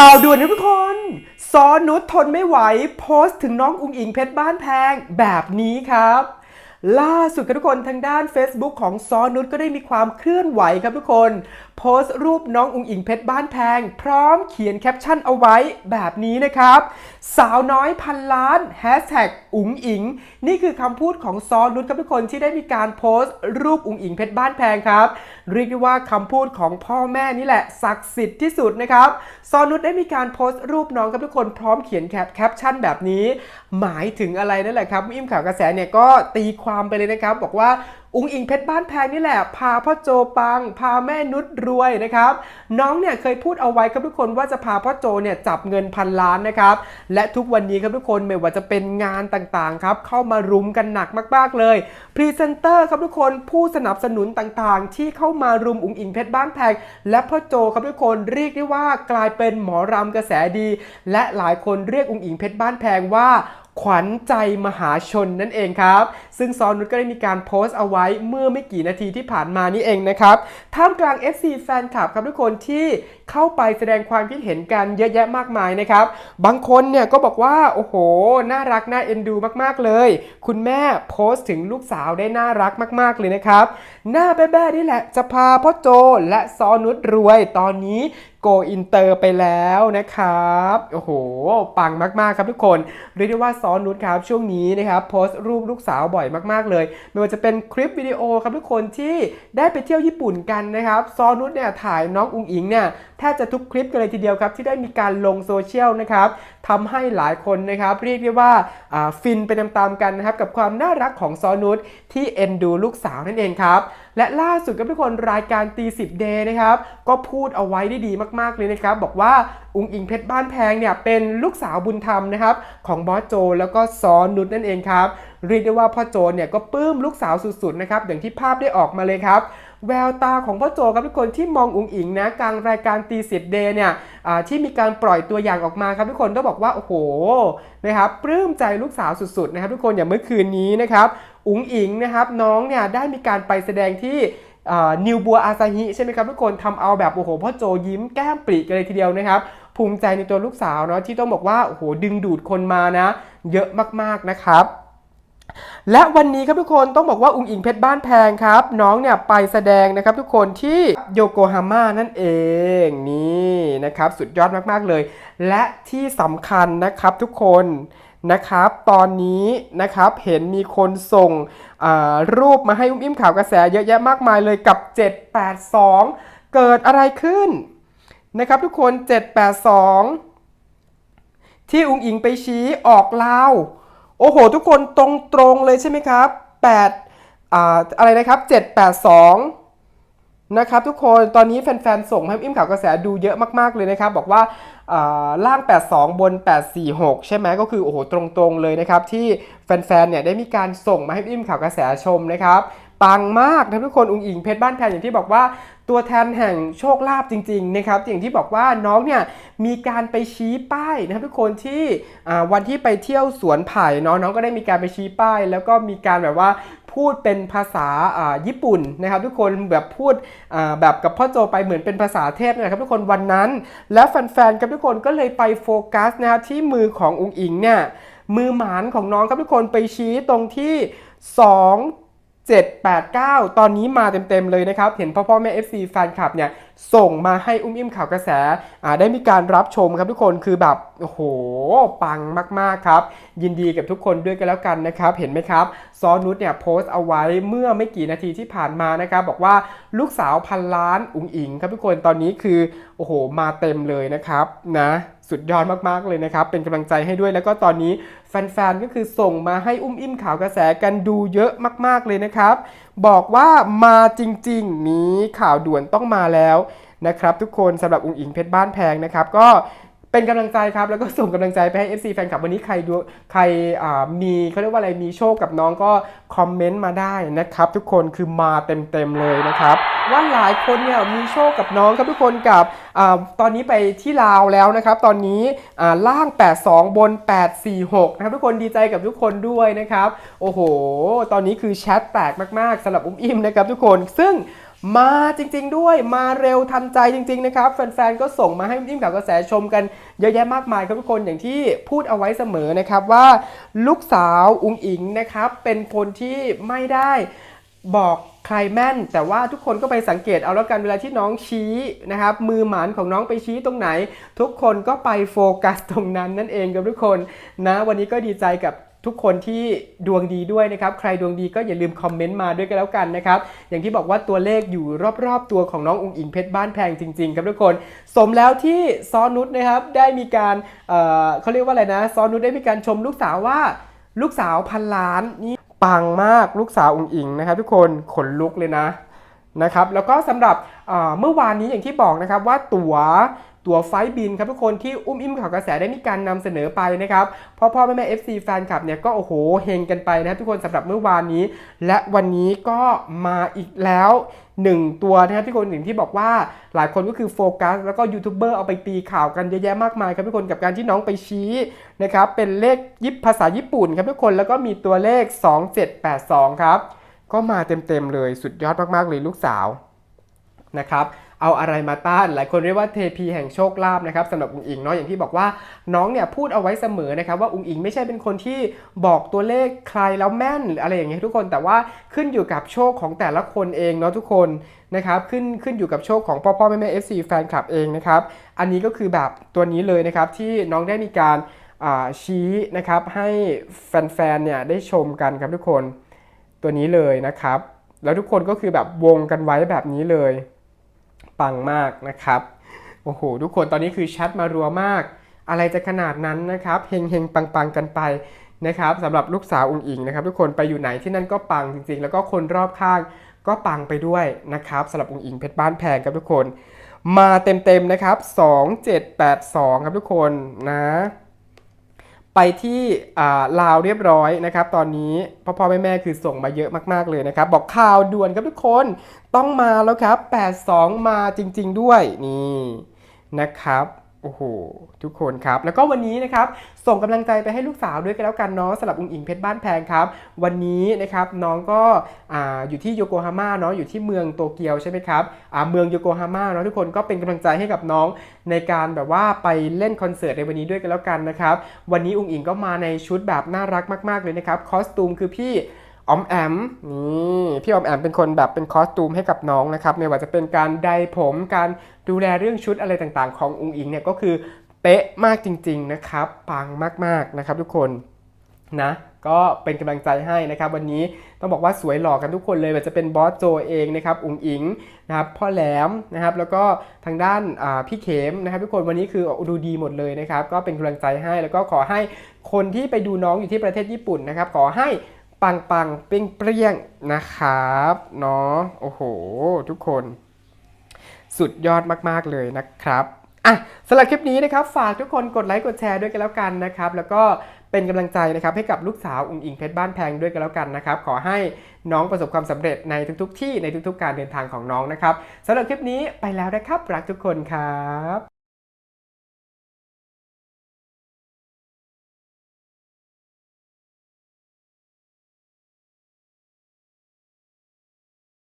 ข่าวด่วนนะทุกคนซอนุชทนไม่ไหว โพสต์ถึงน้องอุงอิงเพชรบ้านแพงแบบนี้ครับ ล่าสุดครับทุกคนทางด้าน Facebook ของซอนุชก็ได้มีความเคลื่อนไหวครับทุกคน โพสต์รูปน้องอุงอิงเพชรบ้านแพง พร้อมเขียนแคปชั่นเอาไว้แบบนี้นะครับ สาวน้อยพันล้านแฮชแท็กอุงอิง นี่คือคำพูดของซอนุชครับทุกคนที่ได้มีการโพสต์รูปอุงอิงเพชรบ้านแพงครับ เรียกได้ว่าคำพูดของพ่อแม่นี่แหละศักดิ์สิทธิ์ที่สุดนะครับซอนุชได้มีการโพสต์รูปน้องครับทุกคนพร้อมเขียนแคปแคปชั่นแบบนี้ หมายถึงอะไรนั่นแหละครับอิ่มข่าวกระแสเนี่ยก็ตีความไปเลยนะครับ บอกว่า อุงอิงเพชรบ้านแพงนี่แหละ พาพ่อโจปัง พาแม่นุชรวยนะครับ น้องเนี่ยเคยพูดเอาไว้ครับทุกคนว่าจะพาพ่อโจเนี่ยจับเงินพันล้านนะครับ และทุกวันนี้ครับทุกคนไม่ว่าจะเป็นงานต่างๆครับเข้ามารุมกันหนักมากๆเลยพรีเซนเตอร์ครับทุกคนผู้สนับสนุนต่างๆ ที่เข้ามารุมอุงอิงเพชรบ้านแพงและพ่อโจครับทุกคนเรียกได้ว่ากลายเป็นหมอรำกระแสดี และหลายคนเรียกอุงอิงเพชรบ้านแพงว่า ขวัญใจมหาชนนั่นเองครับ ซึ่งซอนุชก็ได้มีการโพสต์เอาไว้เมื่อไม่กี่นาทีที่ผ่านมานี่เองนะครับท่ามกลาง FC แฟนคลับครับทุกคนที่เข้าไปแสดงความคิดเห็นกันเยอะแยะมากมายนะครับ บางคนเนี่ยก็บอกว่า โอ้โห น่ารัก น่าเอ็นดูมากๆเลย คุณแม่โพสต์ถึงลูกสาวได้น่ารักมาก ๆ เลยนะครับ หน้าแบ้ๆนี่แหละจะพาพ่อโจและซอนุชรวยตอนนี้ โกอินเตอร์ไปแล้วนะครับ โอ้โห ปังมาก ๆ ครับทุกคน เรียกได้ว่าซ้อนนุชครับช่วงนี้นะครับโพสต์รูปลูกสาวบ่อยมาก ๆ เลย ไม่ว่าจะเป็นคลิปวิดีโอครับทุกคนที่ได้ไปเที่ยวญี่ปุ่นกันนะครับ ซ้อนุชเนี่ยถ่ายน้องอุงอิงเนี่ยแทบจะทุกคลิปกันเลยทีเดียวครับที่ได้มีการลงโซเชียลนะครับ ทำให้หลายคนนะครับเรียกได้ว่าฟินไปตามๆกันนะครับกับความน่ารักของซอนุชที่เอ็นดูลูกสาวนั่นเองครับและล่าสุดก็ทุกคนรายการตีสิบเดย์นะครับก็พูดเอาไว้ได้ดีมากๆเลยนะครับบอกว่าอุงอิงเพชรบ้านแพงเนี่ยเป็นลูกสาวบุญธรรมนะครับของบอสโจแล้วก็ซอนุชนั่นเองครับเรียกได้ว่าพ่อโจเนี่ยก็ปลื้มลูกสาวสุดๆนะครับอย่างที่ภาพได้ออกมาเลยครับ แววตาของพ่อโจครับทุกคนที่มองอุงอิงนะกลางรายการตีสิบเดย์เนี่ยที่มีการปล่อยตัวอย่างออกมาครับทุกคนต้องบอกว่าโอ้โหนะครับปลื้มใจลูกสาวสุดๆนะครับทุกคนอย่างเมื่อคืนนี้นะครับอุงอิงนะครับน้องเนี่ยได้มีการไปแสดงที่นิวบัวอาซาฮิใช่ไหมครับทุกคนทำเอาแบบโอ้โหพ่อโจยิ้มแก้มปริกันเลยทีเดียวนะครับภูมิใจในตัวลูกสาวเนาะที่ต้องบอกว่าโอ้โหดึงดูดคนมานะ เยอะมากๆนะครับ และวันนี้ครับทุกคนต้องบอกว่าอุงอิงเพชรบ้านแพงครับ น้องเนี่ยไปแสดงนะครับทุกคนที่โยโกฮาม่านั่นเองนี่นะครับสุดยอดมากๆเลย และที่สำคัญนะครับทุกคนนะครับตอนนี้นะครับเห็นมีคนส่งรูปมาให้อุ้มอิ่มข่าวกระแสเยอะแยะมากมายเลยกับ 782 เกิดอะไรขึ้นนะครับทุกคน 782 ที่อุ้งอิงไปชี้ออกลาว โอ้โห ทุกคนตรงตรงเลยใช่ไหมครับ8อ่าอะไรนะครับ 782 นะครับทุกคนตอนนี้แฟนๆ ส่งให้อิ่มข่าวกระแสดูเยอะมากๆเลยนะครับ บอกว่าอ่าล่าง 82 บน 846 ใช่ไหมก็คือโอ้โหตรงๆเลยนะครับ ที่แฟนๆ เนี่ยได้มีการส่งมาให้อิ่มข่าวกระแสชมนะครับ ปังมากนะทุกคนอุงอิงเพชรบ้านแพงอย่างที่บอกว่าตัวแทนแห่งโชคลาภจริงๆนะครับอย่างที่บอกว่าน้องเนี่ยมีการไปชี้ป้ายนะครับทุกคนที่วันที่ไปเที่ยวสวนไผ่เนาะน้องก็ได้มีการไปชี้ป้าย แล้วก็มีการแบบว่าพูดเป็นภาษาญี่ปุ่นนะครับทุกคนแบบพูดแบบกับพ่อโจไปเหมือนเป็นภาษาเทพนะครับทุกคนวันนั้น แล้วแฟนๆกับทุกคนก็เลยไปโฟกัสนะครับที่มือของอุงอิงเนี่ยมือหมานของน้องครับทุกคนไปชี้ตรงที่ 2 789 ตอนนี้มาเต็มๆเลยนะครับ เห็นพ่อพ่อแม่ FC แฟนคลับเนี่ย ส่งมาให้อุ้มอิ่มข่าวกระแสได้มีการรับชมครับทุกคนคือแบบโอ้โหปังมากๆครับ ยินดีกับทุกคนด้วยกันแล้วกันนะครับ เห็นไหมครับซอนุชเนี่ยโพสต์เอาไว้เมื่อไม่กี่นาทีที่ผ่านมานะครับ บอกว่าลูกสาวพันล้านอุ๋งอิงครับทุกคนตอนนี้คือโอ้โห มาเต็มเลยนะครับนะสุดยอดมากๆเลยนะครับ เป็นกำลังใจให้ด้วยแล้วก็ตอนนี้แฟนๆ ก็คือส่งมาให้อุ้มอิ่มข่าวกระแสกันดูเยอะมากๆเลยนะครับ บอกว่ามาจริงๆ นี้ข่าวด่วนต้องมาแล้วนะครับ ทุกคนสำหรับอุ้งอิงเพชรบ้านแพงนะครับ ก็ เป็นกำลังใจครับ แล้วก็ส่งกำลังใจไปให้ FC แฟนคลับวันนี้ใครดูใครมีเขาเรียกว่าอะไรมีโชคกับน้องก็คอมเมนต์มาได้นะครับทุกคนคือมาเต็มๆเลยนะครับว่าหลายคนเนี่ยมีโชคกับน้องครับทุกคนกับอตอนนี้ไปที่ลาวแล้วนะครับตอนนี้อ่าล่าง 82 บน 846 นะครับทุกคนดีใจกับทุกคนด้วยนะครับโอ้โห ตอนนี้คือแชทแตกมากๆสำหรับอุ้มอิ่มนะครับทุกคนซึ่ง มาจริง ๆ ด้วยมาเร็วทันใจจริง ๆ นะครับ แฟนๆ ก็ส่งมาให้อิ่มข่าวกระแสชมกันเยอะแยะมากมายครับทุกคนอย่างที่พูดเอาไว้เสมอนะครับว่าลูกสาวอุงอิงนะครับเป็นคนที่ไม่ได้บอกใครแม่น แต่ว่าทุกคนก็ไปสังเกตเอาแล้วกันเวลาที่น้องชี้นะครับมือหมานของน้องไปชี้ตรงไหน ทุกคนก็ไปโฟกัสตรงนั้นนั่นเองครับทุกคนนะวันนี้ก็ดีใจกับ ทุกคนที่ดวงดีด้วยนะครับ ใครดวงดีก็อย่าลืมคอมเมนต์มาด้วยกันแล้วกันนะครับ อย่างที่บอกว่าตัวเลขอยู่รอบๆ ตัวของน้องอุงอิงเพชรบ้านแพงจริง ๆ ครับทุกคน สมแล้วที่ซอนุชนะครับได้มีการเเขาเรียกว่าอะไรนะซอนุชได้มีการชมลูกสาวว่าลูกสาวพันล้านนี่ปังมากลูกสาวอุงอิงนะครับทุกคนขนลุกเลยนะนะครับแล้วก็สำหรับเเมื่อวานนี้อย่างที่บอกนะครับว่าตั๋ว ตั๋วไฟบินครับทุกคนที่อุ้มอิ่มข่าวกระแสได้มีการนำเสนอไปนะครับพ่อพ่อแม่แม่ FC แฟนคลับเนี่ยก็โอ้โหเฮงกันไปนะครับทุกคนสำหรับเมื่อวานนี้ และวันนี้ก็มาอีกแล้วหนึ่งตัวนะครับทุกคนหนึ่งที่บอกว่าหลายคนก็คือโฟกัสแล้วก็ยูทูบเบอร์เอาไปตีข่าวกันเยอะแยะมากมายครับทุกคนกับการที่น้องไปชี้นะครับเป็นเลขยิบภาษาญี่ปุ่นครับทุกคนแล้วก็มีตัวเลข 2782 ครับ ก็มาเต็มๆเลยสุดยอดมากๆเลยลูกสาวนะครับ เอาอะไรมาต้าน หลายคนเรียกว่าเทพีแห่งโชคลาภนะครับสำหรับอุงอิงเนาะอย่างที่บอกว่าน้องเนี่ยพูดเอาไว้เสมอนะครับว่าอุงอิงไม่ใช่เป็นคนที่บอกตัวเลขใครแล้วแม่นหรืออะไรอย่างเงี้ยทุกคนแต่ว่าขึ้นอยู่กับโชคของแต่ละคนเองเนาะทุกคนนะครับขึ้นขึ้นอยู่กับโชคของพ่อพ่อแม่แม่ FC แฟนคลับเองนะครับอันนี้ก็คือแบบตัวนี้เลยนะครับที่น้องได้มีการชี้นะครับให้แฟนๆเนี่ยได้ชมกันครับทุกคนตัวนี้เลยนะครับ แล้วทุกคนก็คือแบบวงกันไว้แบบนี้เลย ปังมากนะครับ โอ้โห ทุกคนตอนนี้คือแชทมารัวมาก อะไรจะขนาดนั้นนะครับเฮงเฮงปังปังกันไปนะครับสำหรับลูกสาวอุงอิงนะครับ ทุกคนไปอยู่ไหนที่นั่นก็ปังจริง ๆ แล้วก็คนรอบข้างก็ปังไปด้วยนะครับสำหรับอุงอิงเพชรบ้านแพงครับทุกคน มาเต็มๆนะครับ 2782 ครับทุกคนนะ ไปที่ลาวเรียบร้อยนะครับ ตอนนี้พ่อพ่อแม่แม่คือส่งมาเยอะมาก ๆ เลยนะครับ บอกข่าวด่วนครับทุกคนต้องมาแล้วครับ 82 มาจริง ๆ ด้วยนี่นะครับ โอ้โห ทุกคนครับ แล้วก็วันนี้นะครับ ส่งกำลังใจไปให้ลูกสาวด้วยกันแล้วกันเนาะสำหรับอุงอิงเพชรบ้านแพงครับ วันนี้นะครับน้องก็อ่าอยู่ที่โยโกฮาม่าเนาะอยู่ที่เมืองโตเกียวใช่ไหมครับอ่าเมืองโยโกฮาม่าเนาะทุกคนก็เป็นกำลังใจให้กับน้องในการแบบว่าไปเล่นคอนเสิร์ตในวันนี้ด้วยกันแล้วกันนะครับ วันนี้อุงอิงก็มาในชุดแบบน่ารักมาก ๆเลยนะครับคอสตูมคือพี่ อมแอมนี่พี่อมแอมเป็นคนแบบเป็นคอสตูมให้กับน้องนะครับไม่ว่าจะเป็นการไดผมการดูแลเรื่องชุดอะไรต่างๆ ของอุงอิงเนี่ยก็คือเป๊ะมากจริง ๆนะครับปังมากๆนะครับทุกคนนะก็เป็นกำลังใจให้นะครับ วันนี้ต้องบอกว่าสวยหล่อกันทุกคนเลยว่าจะเป็นบอสโจเองนะครับอุ๋งอิงนะครับพ่อแหลมนะครับแล้วก็ทางด้านพี่เขมนะครับ ทุกคนวันนี้คือดูดีหมดเลยนะครับ ก็เป็นกำลังใจให้แล้วก็ขอให้คนที่ไปดูน้องอยู่ที่ประเทศญี่ปุ่นนะครับ ขอให้ ปังปังๆเปรี้ยงเปรี้ยงนะครับเนาะโอ้โห ทุกคน สุดยอดมาก ๆ เลยนะครับอะสำหรับคลิปนี้นะครับ ฝากทุกคนกดไลค์กดแชร์ด้วยกันแล้วกันนะครับ แล้วก็เป็นกำลังใจนะครับให้กับลูกสาวอุ๋งอิงเพชรบ้านแพงด้วยกันแล้วกันนะครับ ขอให้น้องประสบความสำเร็จในทุก ๆ ที่ในทุก ๆ การเดินทางของน้องนะครับสำหรับคลิปนี้ไปแล้วนะครับ รักทุกคนครับ